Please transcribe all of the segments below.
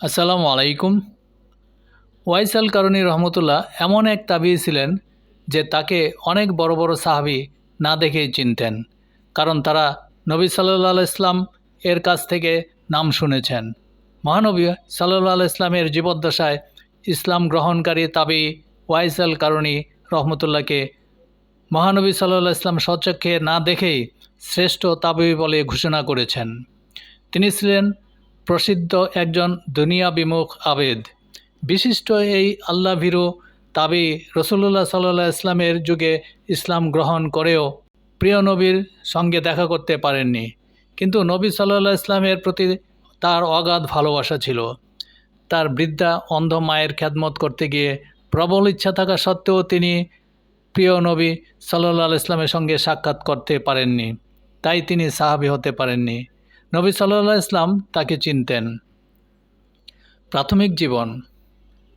আসসালামু আলাইকুম। ওয়াইস আল কারণী রহমতুল্লাহ এমন এক তাবি ছিলেন যে তাকে অনেক বড় বড় সাহাবি না দেখেই চিনতেন, কারণ তারা নবী সাল্লাহ ইসলাম এর কাছ থেকে নাম শুনেছেন। মহানবী সাল্লাহ ইসলামের জীবদ্দশায় ইসলাম গ্রহণকারী তাবি ওয়াইস আল কারণী রহমতুল্লাহকে মহানবী সাল্লাহ ইসলাম স্বচক্ষে না দেখেই শ্রেষ্ঠ তাবি বলে ঘোষণা করেছেন। তিনি ছিলেন প্রসিদ্ধ একজন দুনিয়া বিমুখ আবেদ। বিশিষ্ট এই আল্লাহ ভীরু তাবি রসুল্লাহ সাল্লাহ ইসলামের যুগে ইসলাম গ্রহণ করেও প্রিয় নবীর সঙ্গে দেখা করতে পারেননি। কিন্তু নবী সাল্লাহ ইসলামের প্রতি তার অগাধ ভালোবাসা ছিল। তার বৃদ্ধা অন্ধ মায়ের খ্যাদমত করতে গিয়ে প্রবল ইচ্ছা থাকা সত্ত্বেও তিনি প্রিয় নবী সাল্লাহ ইসলামের সঙ্গে সাক্ষাৎ করতে পারেননি। তাই তিনি সাহাবি হতে পারেননি। নবী সাল্লাহ ইসলাম তাকে চিনতেন। প্রাথমিক জীবন,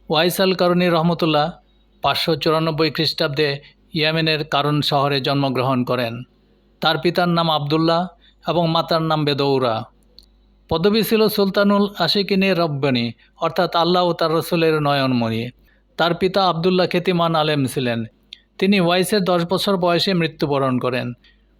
ওয়াইসাল করণী রহমতুল্লাহ পাঁচশো চুরানব্বই খ্রিস্টাব্দে ইয়েমেনের কারণ শহরে জন্মগ্রহণ করেন। তার পিতার নাম আবদুল্লাহ এবং মাতার নাম বেদৌরা। পদবী ছিল সুলতানুল আশিকিনে রব্বানি, অর্থাৎ আল্লাহ ও তার রসুলের নয়নমণি। তার পিতা আবদুল্লাহ খ্যাতিমান আলেম ছিলেন। তিনি ওয়াইসের দশ বছর বয়সে মৃত্যুবরণ করেন।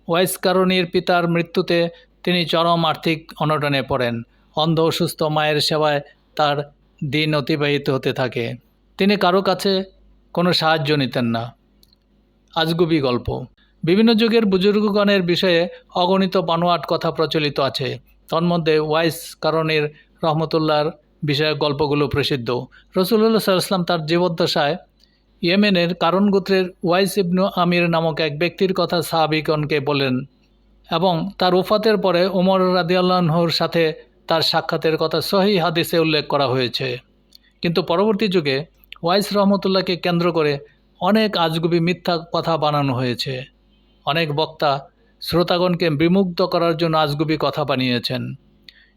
ওয়াইস কারণীর পিতার মৃত্যুতে তিনি চরম আর্থিক অনটনে পড়েন। অন্ধ অসুস্থ মায়ের সেবায় তার দিন অতিবাহিত হতে থাকে। তিনি কারও কাছে কোনো সাহায্য নিতেন না। আজগুবি গল্প। বিভিন্ন যুগের বুজুর্গগণের বিষয়ে অগণিত বানোয়াট কথা প্রচলিত আছে। তন্মধ্যে ওয়াইস কারণের রহমতুল্লাহর বিষয়ে গল্পগুলো প্রসিদ্ধ। রসুল্লাহ সাল্লাম তার জীবদ্দশায় ইয়েমেনের কারণ গোত্রের ওয়াইস ইবনু আমির নামক এক ব্যক্তির কথা সাহাবিগণকে বলেন এবং তার উফাতের পরে ওমর রাদিয়াল্লাহর সাথে তার সাক্ষাতের কথা সহি হাদিসে উল্লেখ করা হয়েছে। কিন্তু পরবর্তী যুগে ওয়াইস রহমতুল্লাহকে কেন্দ্র করে অনেক আজগুবি মিথ্যা কথা বানানো হয়েছে। অনেক বক্তা শ্রোতাগণকে বিমুগ্ধ করার জন্য আজগুবি কথা বানিয়েছেন।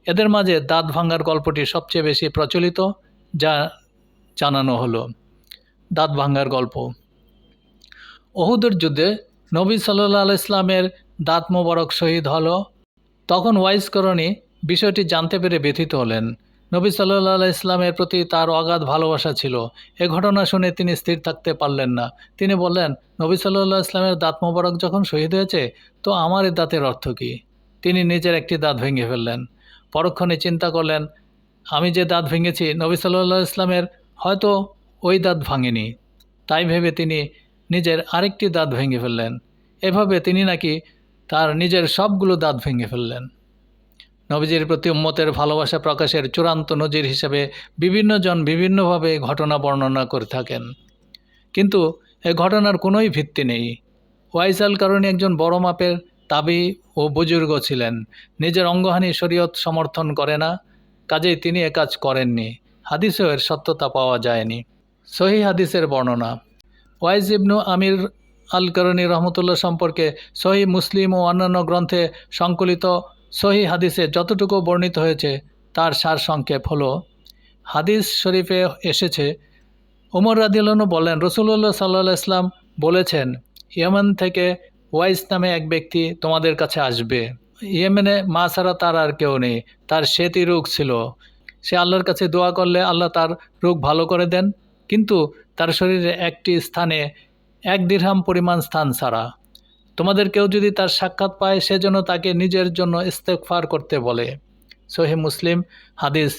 এদের মাঝে দাঁত ভাঙ্গার গল্পটি সবচেয়ে বেশি প্রচলিত, যা জানানো হলো। দাঁত ভাঙ্গার গল্প। ওহুদের যুদ্ধে নবী সাল্লাহ ইসলামের দাঁত মোবারক শহীদ হলো। তখন ওয়াইস করণী বিষয়টি জানতে পেরে ব্যথিত হলেন। নবী সাল্লাহ ইসলামের প্রতি তার অগাধ ভালোবাসা ছিল। এ ঘটনা শুনে তিনি স্থির থাকতে পারলেন না। তিনি বললেন, নবী সাল্লাহ ইসলামের দাঁত মোবারক যখন শহীদ হয়েছে, তো আমার এ দাঁতের অর্থ কী? তিনি নিজের একটি দাঁত ভেঙে ফেললেন। পরক্ষণে চিন্তা করলেন, আমি যে দাঁত ভেঙেছি, নবী সাল্লাহ ইসলামের হয়তো ওই দাঁত ভাঙেনি। তাই ভেবে তিনি নিজের আরেকটি দাঁত ভেঙে ফেললেন। এভাবে তিনি নাকি তার নিজের সবগুলো দাঁত ভেঙে ফেললেন। নবীজির প্রতি উম্মতের ভালোবাসা প্রকাশের চূড়ান্ত নজির হিসেবে বিভিন্নজন বিভিন্নভাবে ঘটনা বর্ণনা করে থাকেন। কিন্তু এ ঘটনার কোনোই ভিত্তি নেই। ওয়াইসাল কারণে একজন বড় মাপের তাবি ও বুজুর্গ ছিলেন। নিজের অঙ্গহানি শরীয়ত সমর্থন করে না, কাজেই তিনি কাজ করেননি। হাদিসেও এর সত্যতা পাওয়া যায়নি। সহি হাদিসের বর্ণনা, ওয়াইজ ইবনু আমির আল করণী রহমতুল্লাহ সম্পর্কে সহি মুসলিম ও অন্যান্য গ্রন্থে সংকলিত সহি হাদিসে যতটুকু বর্ণিত হয়েছে, তার সার সংক্ষেপ হলো, হাদিস শরীফে এসেছে, উমর রাদিউল্লাহনু বলেন রসুল্লাহ সাল্লাহ ইসলাম বলেছেন, ইয়েমেন থেকে ওয়াইস নামে এক ব্যক্তি তোমাদের কাছে আসবে। ইয়েমেনে মা ছাড়া তার আর কেউ নেই, তার সেতি রোগ ছিল। সে আল্লাহর কাছে দোয়া করলে আল্লাহ তার রোগ ভালো করে দেন, কিন্তু তার শরীরে একটি স্থানে এক দীর্হাম পরিমাণ স্থান ছাড়া। তোমাদের কেউ যদি তার সাক্ষাৎ পায় সেজন্য তাকে নিজের জন্য ইস্তেকফার করতে বলে। সহি মুসলিম, হাদিস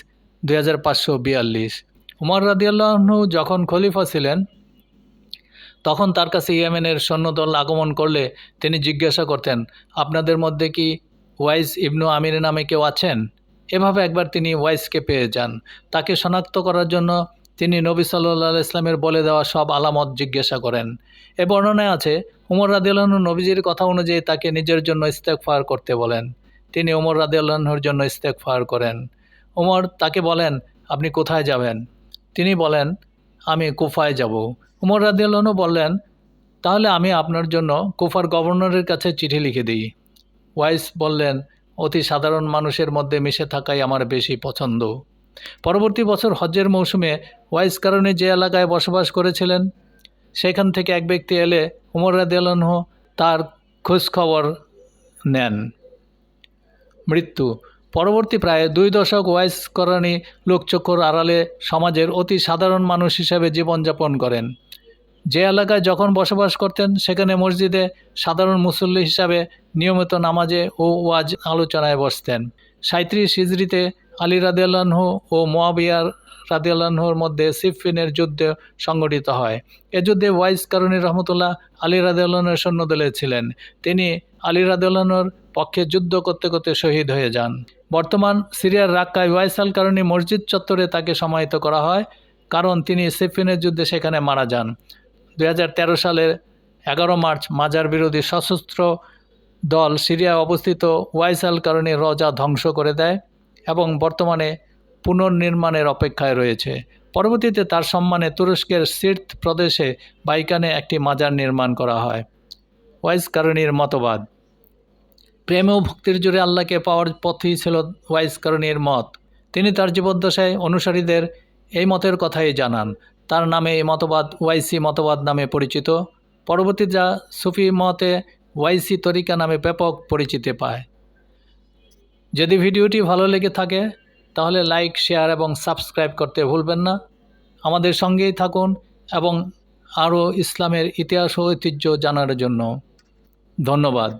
দুই হাজার পাঁচশো বিয়াল্লিশ। উমর রাদিয়াল্লাহনু যখন খলিফা ছিলেন, তখন তার কাছে ইয়েমেনের সৈন্যদল আগমন করলে তিনি জিজ্ঞাসা করতেন, আপনাদের মধ্যে কি ওয়াইস ইবনু আমির নামে কেউ আছেন? এভাবে একবার তিনি ওয়াইসকে পেয়ে যান। তাকে শনাক্ত করার জন্য তিনি নবী সাল্লাহ ইসলামের বলে দেওয়া সব আলামত জিজ্ঞাসা করেন। এ বর্ণনায় আছে, উমর রাদিউল্লাহন নবীজির কথা অনুযায়ী তাকে নিজের জন্য ইস্তেকফার করতে বলেন। তিনি উমর রাদিউল্লাহর জন্য ইস্তেকফার করেন। উমর তাকে বলেন, আপনি কোথায় যাবেন? তিনি বলেন, আমি কুফায় যাব। উমর রাদিউল্লাহনু বললেন, তাহলে আমি আপনার জন্য কুফার গভর্নরের কাছে চিঠি লিখে দিই। ওয়াইস বললেন, অতি সাধারণ মানুষের মধ্যে মিশে থাকাই আমার বেশি পছন্দ। পরবর্তী বছর হজ্জের মৌসুমে ওয়াইস কারণে যে এলাকায় বসবাস করেছিলেন, সেখান থেকে এক ব্যক্তি এলে উমর রাদিয়ালহ তার খোঁজখবর নেন। মৃত্যু। পরবর্তী প্রায় দুই দশক ওয়াইস করানি লোকচক্ষুর আড়ালে সমাজের অতি সাধারণ মানুষ হিসেবে জীবনযাপন করেন। যে এলাকায় যখন বসবাস করতেন, সেখানে মসজিদে সাধারণ মুসল্লি হিসাবে নিয়মিত নামাজে ও ওয়াজ আলোচনায় বসতেন। সাঁত্রিশ হিজড়িতে আলী রাদিয়াল্লাহু ও মোয়াবিয়ার রাদিয়াল্লাহুর মধ্যে সিফিনের যুদ্ধ সংগঠিত হয়। এ যুদ্ধে ওয়াইস কারণী রহমতুল্লাহ আলী রাদিয়াল্লাহর সৈন্যদলে ছিলেন। তিনি আলী রাদিয়াল্লাহর পক্ষে যুদ্ধ করতে করতে শহীদ হয়ে যান। বর্তমান সিরিয়ার রাক্কায় ওয়াইসাল কারণী মসজিদ চত্বরে তাকে সমাহিত করা হয়, কারণ তিনি সিফিনের যুদ্ধে সেখানে মারা যান। দু হাজার তেরো সালের এগারো মার্চ মাজার বিরোধী সশস্ত্র দল সিরিয়ায় অবস্থিত ওয়াইসাল কারণে রজা ধ্বংস করে দেয়। এবং বর্তমানে পুনর্নির্মাণের অপেক্ষায় রয়েছে। পরবর্তীতে তার সম্মানে তুরস্কের সির্থ প্রদেশে বাইকানে একটি মাজার নির্মাণ করা হয়। ওয়াইস কারণীর মতবাদ। প্রেম ও ভক্তির জুড়ে আল্লাহকে পাওয়ার পথই ছিল ওয়াইস কারণীর মত। তিনি তার জীবদ্দশায় অনুসারীদের এই মতের কথাই জানান। তার নামে এই মতবাদ ওয়াইসি মতবাদ নামে পরিচিত। পরবর্তী যা সুফি মতে ওয়াইসি তরিকা নামে ব্যাপক পরিচিতি পায়। যদি ভিডিওটি ভালো লেগে থাকে, তাহলে লাইক শেয়ার এবং সাবস্ক্রাইব করতে ভুলবেন না। আমাদের সঙ্গেই থাকুন এবং আরও ইসলামের ইতিহাস ও ঐতিহ্য জানার জন্য। ধন্যবাদ।